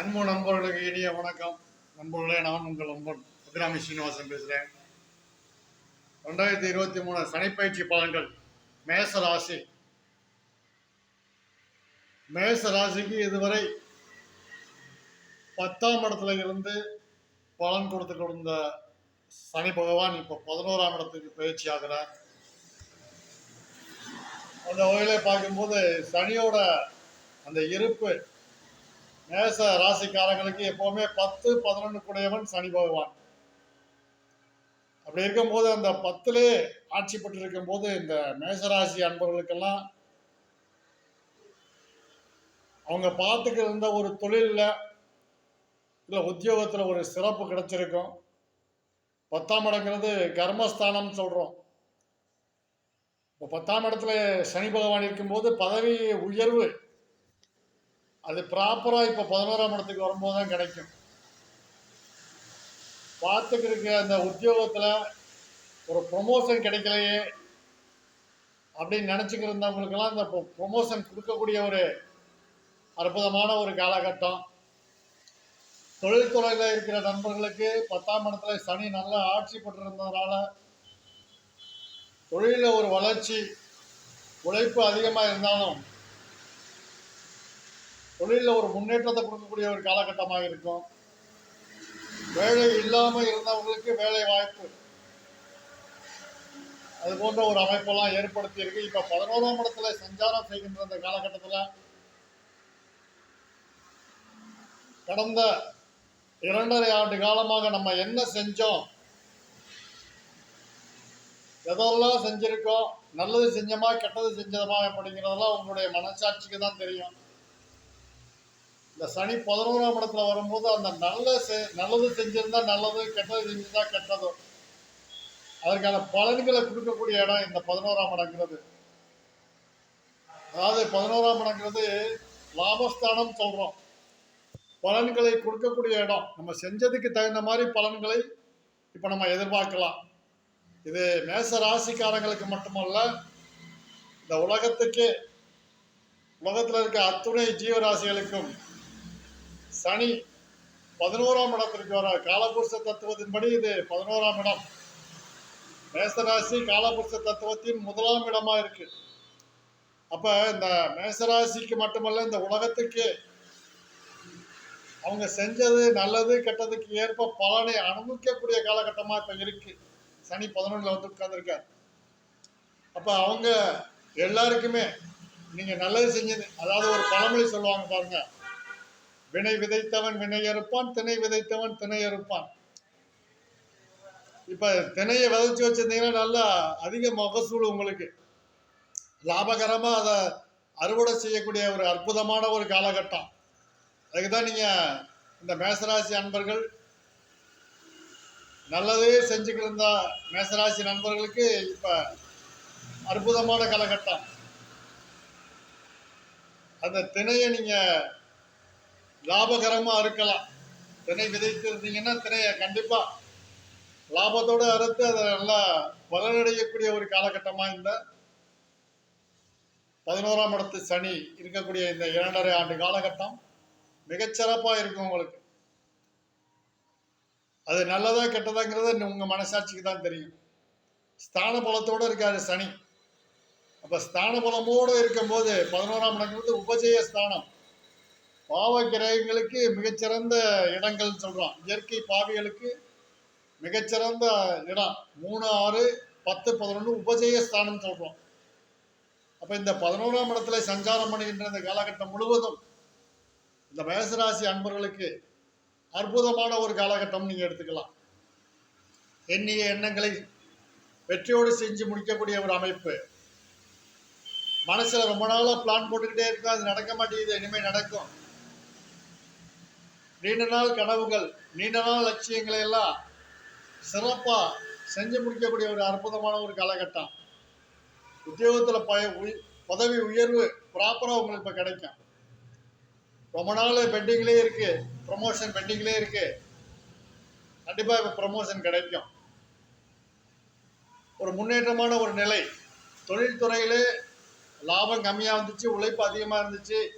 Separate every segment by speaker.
Speaker 1: அன்பு நண்பர்களுக்கு இனிய வணக்கம். நண்பர்களே நான் உங்கள் நண்பன் முத்துராமி சீனிவாசன் பேசுகிறேன் ரெண்டாயிரத்தி இருபத்தி மூணு சனிப்பயிற்சி பலன்கள். மேச ராசி. மேச ராசிக்கு இதுவரை பத்தாம் இடத்துல இருந்து பலன் கொடுத்து கொடுத்த சனி பகவான் இப்போ பதினோராம் இடத்துக்கு பயிற்சி ஆகிறார். அந்த வகையில் பார்க்கும்போது சனியோட அந்த இருப்பு மேச ராசிக்காரங்களுக்கு எப்பவுமே பத்து பதினொன்று கூடையவன் சனி பகவான். அப்படி இருக்கும்போது அந்த பத்துலே ஆட்சி பெற்று இருக்கும்போது இந்த மேசராசி அன்பர்களுக்கெல்லாம் அவங்க பார்த்துக்க இருந்த ஒரு தொழிலில் இல்லை உத்தியோகத்தில் ஒரு சிறப்பு கிடைச்சிருக்கும். பத்தாம் இடங்கிறது கர்மஸ்தானம்னு சொல்கிறோம் இப்போ பத்தாம் இடத்துல சனி பகவான் இருக்கும்போது பதவி உயர்வு அது ப்ராப்பராக இப்போ பதினோராம் இடத்துக்கு வரும்போது தான் கிடைக்கும். பார்த்துக்கிருக்க அந்த உத்தியோகத்தில் ஒரு ப்ரொமோஷன் கிடைக்கலையே அப்படின்னு நினச்சிக்கிட்டு இருந்தவங்களுக்கெல்லாம் இந்த ப்ரொமோஷன் கொடுக்கக்கூடிய ஒரு அற்புதமான ஒரு காலகட்டம். தொழில்துறையில் இருக்கிற நண்பர்களுக்கு பத்தாம் இடத்துல சனி நல்லா ஆட்சி பெற்றிருந்ததுனால தொழிலில் ஒரு வளர்ச்சி உழைப்பு அதிகமாக இருந்தாலும் தொழிலில் ஒரு முன்னேற்றத்தை கொடுக்கக்கூடிய ஒரு காலகட்டமாக இருக்கும். வேலை இல்லாமல் இருந்தவங்களுக்கு வேலை வாய்ப்பு. அது போன்ற ஒரு அமைப்பெல்லாம் ஏற்படுத்தி இருக்கு. இப்போ பதினோராம் இடத்துல சஞ்சாரம் செய்கின்ற இந்த காலகட்டத்தில் கடந்த இரண்டரை ஆண்டு காலமாக நம்ம என்ன செஞ்சோம்? எதெல்லாம் செஞ்சிருக்கோம்? நல்லது செஞ்சோமா கெட்டது செஞ்சோமா அப்படிங்கிறதெல்லாம் உங்களுடைய மனசாட்சிக்கு தான் தெரியும். இந்த சனி பதினோராம் இடத்துல வரும்போது அந்த நல்ல செ நல்லது செஞ்சிருந்தா நல்லது கெட்டது செஞ்சிருந்தா கெட்டது. அதற்கான பலன்களை கொடுக்கக்கூடிய இடம் இந்த பதினோராம் இடங்கிறது. அதாவது பதினோராம் இடங்கிறது லாபஸ்தானம் சொல்றோம். பலன்களை கொடுக்கக்கூடிய இடம். நம்ம செஞ்சதுக்கு தகுந்த மாதிரி பலன்களை இப்போ நம்ம எதிர்பார்க்கலாம். இது மேச ராசிக்காரங்களுக்கு மட்டுமல்ல இந்த உலகத்துக்கே உலகத்தில் இருக்க அத்துணை ஜீவராசிகளுக்கும் சனி பதினோராம் இடத்திற்கு வர காலபுருஷ தத்துவத்தின்படி இது பதினோராம் இடம். மேசராசி காலபுருஷ தத்துவத்தின் முதலாம் இடமா இருக்கு. அப்ப இந்த மேசராசிக்கு மட்டுமல்ல இந்த உலகத்துக்கு அவங்க செஞ்சது நல்லது கெட்டதுக்கு ஏற்ப பலனை அனுபவிக்கக்கூடிய காலகட்டமா இப்ப இருக்கு. சனி பதினொன்றுல வந்து உட்கார்ந்துருக்காரு. அப்ப அவங்க எல்லாருக்குமே நீங்க நல்லது செஞ்சது அதாவது ஒரு பழமொழி சொல்லுவாங்க பாருங்க வினை விதைத்தவன் வினை அறுப்பான் திணை விதைத்தவன் திணை அறுப்பான். இப்ப திணையை விதைச்சு வச்சிருந்தீங்கன்னா நல்லா அதிக மகசூல் உங்களுக்கு. லாபகரமா அதை அறுவடை செய்யக்கூடிய ஒரு அற்புதமான ஒரு காலகட்டம். அதுக்கு தான் நீங்க இந்த மேசராசி அன்பர்கள் நல்லதே செஞ்சுக்கிட்டு இருந்த மேசராசி நண்பர்களுக்கு இப்ப அற்புதமான காலகட்டம். அந்த திணையை நீங்க லாபகரமா அறுக்கலாம் திணை விதைத்திருந்தீங்கன்னா தினையை திணையை கண்டிப்பா லாபத்தோட அறுத்து அதை நல்லா பலனடையக்கூடிய ஒரு காலகட்டமா இந்த பதினோராம் இடத்து சனி இருக்கக்கூடிய இந்த இரண்டரை ஆண்டு காலகட்டம் மிகச்சிறப்பா இருக்கும் உங்களுக்கு. அது நல்லதா கெட்டதாங்கிறது உங்க மனசாட்சிக்கு தான் தெரியும். ஸ்தான பலத்தோட இருக்காது சனி. அப்ப ஸ்தான பலமோடு இருக்கும்போது பதினோராம் இடங்கிறது உபஜய ஸ்தானம். பாவ கிரகங்களுக்கு மிகச்சிறந்த இடங்கள் சொல்றோம். இயற்கை பாவிகளுக்கு மிகச்சிறந்த இடம். மூணு ஆறு பத்து பதினொன்று உபஜய ஸ்தானம் சொல்றோம். அப்ப இந்த பதினோராம் இடத்துல சஞ்சாரம் பண்ணுகின்ற இந்த காலகட்டம் முழுவதும் இந்த மேசராசி அன்பர்களுக்கு அற்புதமான ஒரு காலகட்டம் நீங்க எடுத்துக்கலாம். எண்ணிய எண்ணங்களை வெற்றியோடு செஞ்சு முடிக்கக்கூடிய ஒரு அமைப்பு. மனசுல ரொம்ப நாளாக பிளான் போட்டுக்கிட்டே இருக்கும் அது நடக்க மாட்டேங்குது. இனிமேல் நடக்கும். நீண்ட நாள் கனவுகள் நீண்ட நாள் லட்சியங்களை எல்லாம் சிறப்பாக செஞ்சு முடிக்கக்கூடிய ஒரு அற்புதமான ஒரு காலகட்டம். உத்தியோகத்தில் பய உய்- பதவி உயர்வு ப்ராப்பராக உங்களுக்கு இப்போ கிடைக்கும். ரொம்ப நாள் பெண்டிங்லேயே இருக்கு ப்ரொமோஷன் பெண்டிங்லேயே இருக்கு. கண்டிப்பாக இப்போ ப்ரொமோஷன் கிடைக்கும். ஒரு முன்னேற்றமான ஒரு நிலை. தொழில்துறையிலே லாபம் கம்மியாக இருந்துச்சு உழைப்பு அதிகமாக இருந்துச்சு.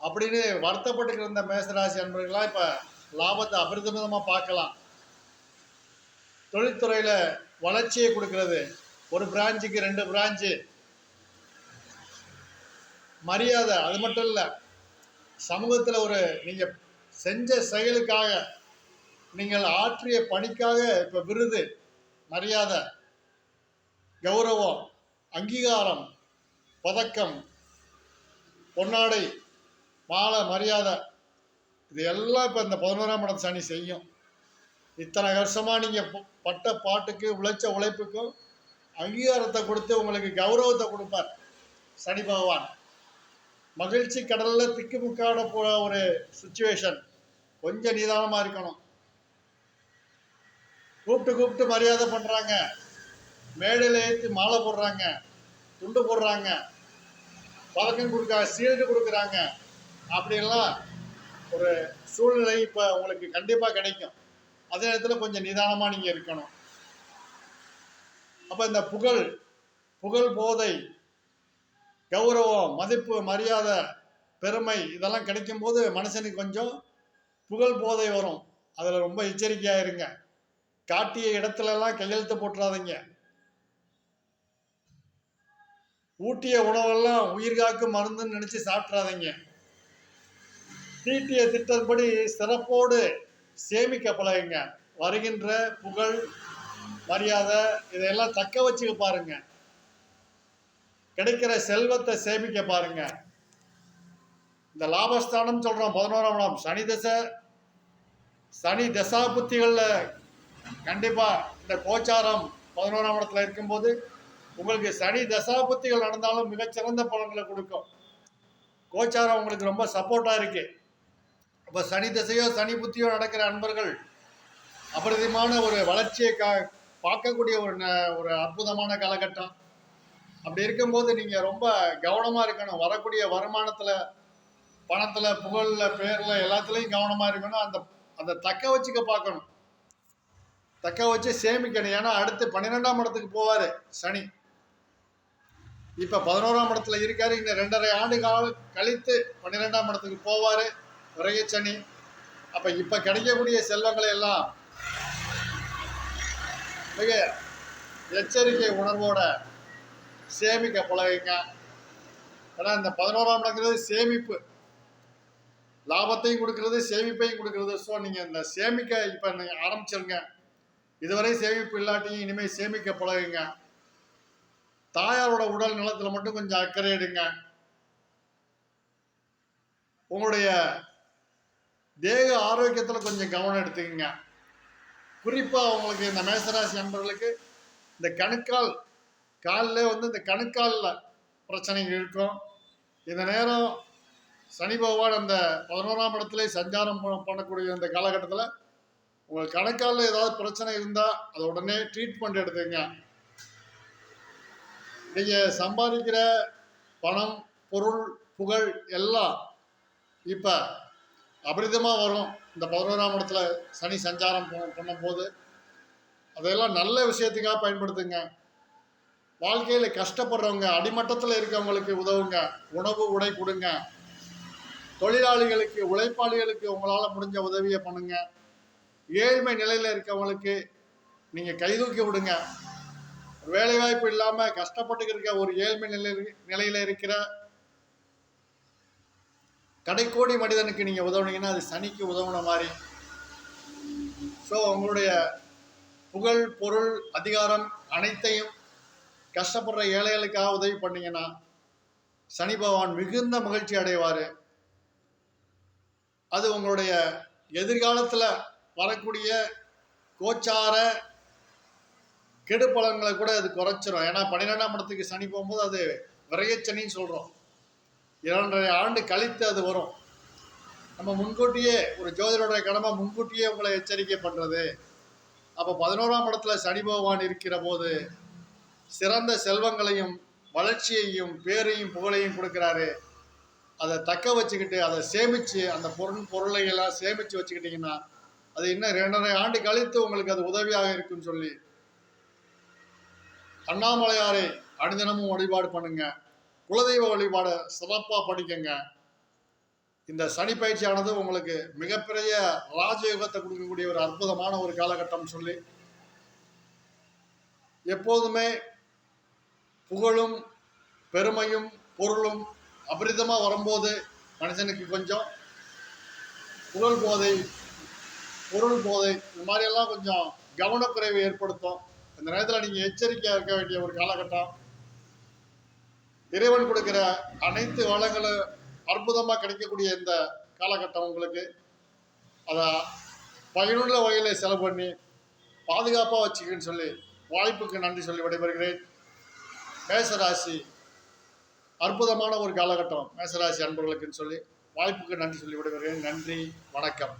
Speaker 1: அப்படின்னு வருத்தப்பட்டு இருந்த மேசராசி அன்பர்களாக இப்போ லாபத்தை அபரிதமிதமாக பார்க்கலாம். தொழில்துறையில் வளர்ச்சியை கொடுக்கிறது. ஒரு பிரான்ச்சுக்கு ரெண்டு பிரான்ச்சு மரியாதை அது மட்டும் இல்லை சமூகத்தில் ஒரு நீங்கள் செஞ்ச செயலுக்காக நீங்கள் ஆற்றிய பணிக்காக இப்போ விருது மரியாதை கௌரவம் அங்கீகாரம் பதக்கம் பொன்னாடை மாலை மரியாதை. இது எல்லாம் இப்போ இந்த பதினோராம் இடம் சனி செய்யும். இத்தனை வருஷமாக நீங்கள் பட்ட பாட்டுக்கு உழைச்ச உழைப்புக்கும் அங்கீகாரத்தை கொடுத்து உங்களுக்கு கௌரவத்தை கொடுப்பார் சனி பகவான். மகிழ்ச்சி கடலில் திக்குமுக்காட போகிற ஒரு சுச்சுவேஷன் கொஞ்சம் நிதானமாக இருக்கணும். கூப்பிட்டு கூப்பிட்டு மரியாதை பண்ணுறாங்க மேடையில் ஏற்றி மாலை போடுறாங்க. துண்டு போடுறாங்க. பதக்கம் கொடுக்க சீல்டு கொடுக்குறாங்க. அப்படின்லாம் ஒரு சூழ்நிலை இப்போ உங்களுக்கு கண்டிப்பாக கிடைக்கும். அதே நேரத்தில் கொஞ்சம் நிதானமாக நீங்கள் இருக்கணும். அப்போ இந்த புகழ் புகழ் போதை கௌரவம் மதிப்பு மரியாதை பெருமை இதெல்லாம் கிடைக்கும்போது மனுஷனுக்கு கொஞ்சம் புகழ் போதை வரும். அதில் ரொம்ப எச்சரிக்கையாக இருங்க காட்டிய இடத்துலலாம் கையெழுத்து போட்டுறாதீங்க. ஊட்டிய உணவெல்லாம் உயிர்காக்கும் மருந்துன்னு நினச்சி சாப்பிட்றாதீங்க தீட்டிய திட்டப்படி சிறப்போடு சேமிக்க பழகுங்க வருகின்ற புகழ் மரியாதை இதையெல்லாம் தக்க வச்சுக்க பாருங்க. கிடைக்கிற செல்வத்தை சேமிக்க பாருங்க. இந்த லாபஸ்தானம் சொல்றோம் பதினோராம் இடம் சனி தசை சனி தசா புத்திகளில் கண்டிப்பா இந்த கோச்சாரம் பதினோராம் இடத்துல இருக்கும்போது உங்களுக்கு சனி தசா புத்திகள் நடந்தாலும் மிகச்சிறந்த பலன்களை கொடுக்கும். கோச்சாரம் உங்களுக்கு ரொம்ப சப்போர்ட்டா இருக்கு. அப்போ சனி திசையோ சனி புத்தியோ நடக்கிற அன்பர்கள் அபரிதமான ஒரு வளர்ச்சியை கா பார்க்கக்கூடிய ஒரு ஒரு அற்புதமான காலகட்டம். அப்படி இருக்கும்போது நீங்கள் ரொம்ப கவனமாக இருக்கணும். வரக்கூடிய வருமானத்தில் பணத்தில் புகழில் பேரில் எல்லாத்துலேயும் கவனமாக இருக்கணும். அந்த அந்த தக்க வச்சுக்க பார்க்கணும். தக்க வச்சு சேமிக்கணும். ஏன்னா அடுத்து பன்னிரெண்டாம் இடத்துக்கு போவார் சனி. இப்போ பதினோராம் இடத்துல இருக்காரு. இன்னும் ரெண்டரை ஆண்டு காலம் கழித்து பன்னிரெண்டாம் இடத்துக்கு போவார். விரைய அப்போ இப்போ கிடைக்கக்கூடிய செல்வங்களை எல்லாம் மிக எச்சரிக்கை உணர்வோட சேமிக்க பழகுங்க. ஏன்னா இந்த பதினோராம் இடங்கிறது சேமிப்பு. லாபத்தையும் கொடுக்கறது சேமிப்பையும் கொடுக்கறது. ஸோ நீங்கள் இந்த சேமிக்க இப்போ நீங்கள் ஆரம்பிச்சிருங்க. இதுவரை சேமிப்பு இல்லாட்டியும் இனிமேல் சேமிக்க பழகுங்க. தாயாரோட உடல் நலத்தில் மட்டும் கொஞ்சம் அக்கறை எடுங்க. உங்களுடைய தேக ஆரோக்கியத்தில் கொஞ்சம் கவனம் எடுத்துக்கங்க. குறிப்பாக உங்களுக்கு இந்த மேசராசி நண்பர்களுக்கு இந்த கணுக்கால் காலில் வந்து இந்த கணுக்காலில் பிரச்சனைகள் இருக்கும். இந்த நேரம் சனி பகவான் அந்த பதினோராம் இடத்துல சஞ்சாரம் பண்ணக்கூடிய இந்த காலகட்டத்தில் உங்கள் கணக்காலில் ஏதாவது பிரச்சனை இருந்தால் அதை உடனே ட்ரீட்மெண்ட் எடுத்துங்க நீங்கள் சம்பாதிக்கிற பணம் பொருள் புகழ் எல்லாம் இப்போ அபரிதமாக வரும். இந்த பதினோராம் இடத்துல சனி சஞ்சாரம் பண்ணும்போது. அதெல்லாம் நல்ல விஷயத்துக்காக பயன்படுத்துங்க. வாழ்க்கையில் கஷ்டப்படுறவங்க அடிமட்டத்தில் இருக்கவங்களுக்கு உதவுங்க. உணவு உடை கொடுங்க. தொழிலாளிகளுக்கு உழைப்பாளிகளுக்கு உங்களால் முடிஞ்ச உதவியை பண்ணுங்க. ஏழ்மை நிலையில் இருக்கவங்களுக்கு நீங்கள் கைதூக்கி விடுங்க. வேலைவாய்ப்பு இல்லாமல் கஷ்டப்பட்டு இருக்க ஒரு ஏழ்மை நிலை நிலையில் இருக்கிற கடைக்கோடி மனிதனுக்கு நீங்கள் உதவுனீங்கன்னா அது சனிக்கு உதவுன மாதிரி. ஸோ உங்களுடைய புகழ் பொருள் அதிகாரம் அனைத்தையும் கஷ்டப்படுற ஏழைகளுக்காக உதவி பண்ணீங்கன்னா சனி பகவான் மிகுந்த மகிழ்ச்சி அடைவார். அது உங்களுடைய எதிர்காலத்தில் வரக்கூடிய கோச்சார கெடுபலங்களை கூட அது குறைச்சிரும். ஏன்னா பன்னிரெண்டாம் இடத்துக்கு சனி போகும்போது அது விரையச்சனின்னு சொல்கிறோம் இரண்டரை ஆண்டு கழித்து அது வரும். நம்ம முன்கூட்டியே ஒரு ஜோதிடருடைய கடமை முன்கூட்டியே உங்களை எச்சரிக்கை பண்ணுறது அப்போ பதினோராம் இடத்துல சனி பகவான் இருக்கிற போது சிறந்த செல்வங்களையும் வளர்ச்சியையும் பேரையும் புகழையும் கொடுக்குறாரு. அதை தக்க வச்சுக்கிட்டு அதை சேமித்து அந்த பொருள் பொருளை எல்லாம் சேமித்து வச்சுக்கிட்டிங்கன்னா அது இன்னும் ரெண்டரை ஆண்டு கழித்து உங்களுக்கு அது உதவியாக இருக்கும்னு சொல்லி. அண்ணாமலையாரை அனுதினமும் வழிபாடு பண்ணுங்கள் குலதெய்வ வழிபாடு சிறப்பாக படிக்கங்க. இந்த சனி பயிற்சியானது உங்களுக்கு மிகப்பெரிய ராஜயோகத்தை கொடுக்கக்கூடிய ஒரு அற்புதமான ஒரு காலகட்டம் சொல்லி எப்போதுமே புகழும் பெருமையும் பொருளும் அபரிதமாக வரும்போது மனுஷனுக்கு கொஞ்சம் புகழ் போதை பொருள் போதை இந்த மாதிரியெல்லாம் கொஞ்சம் கவனக்குறைவை ஏற்படுத்தும். இந்த நேரத்தில் நீங்கள் எச்சரிக்கையாக இருக்க வேண்டிய ஒரு காலகட்டம். இறைவன் கொடுக்கிற அனைத்து வளங்களும் அற்புதமாக கிடைக்கக்கூடிய இந்த காலகட்டம் உங்களுக்கு. அதை பயனுள்ள வகையில் செலவு பண்ணி பாதுகாப்பாக வச்சுக்கன்னு சொல்லி வாய்ப்புக்கு நன்றி சொல்லி விடைபெறுகிறேன். மேசராசி அற்புதமான ஒரு காலகட்டம். மேசராசி அன்பர்களுக்குன்னு சொல்லி வாய்ப்புக்கு நன்றி சொல்லி விடைபெறுகிறேன். நன்றி வணக்கம்.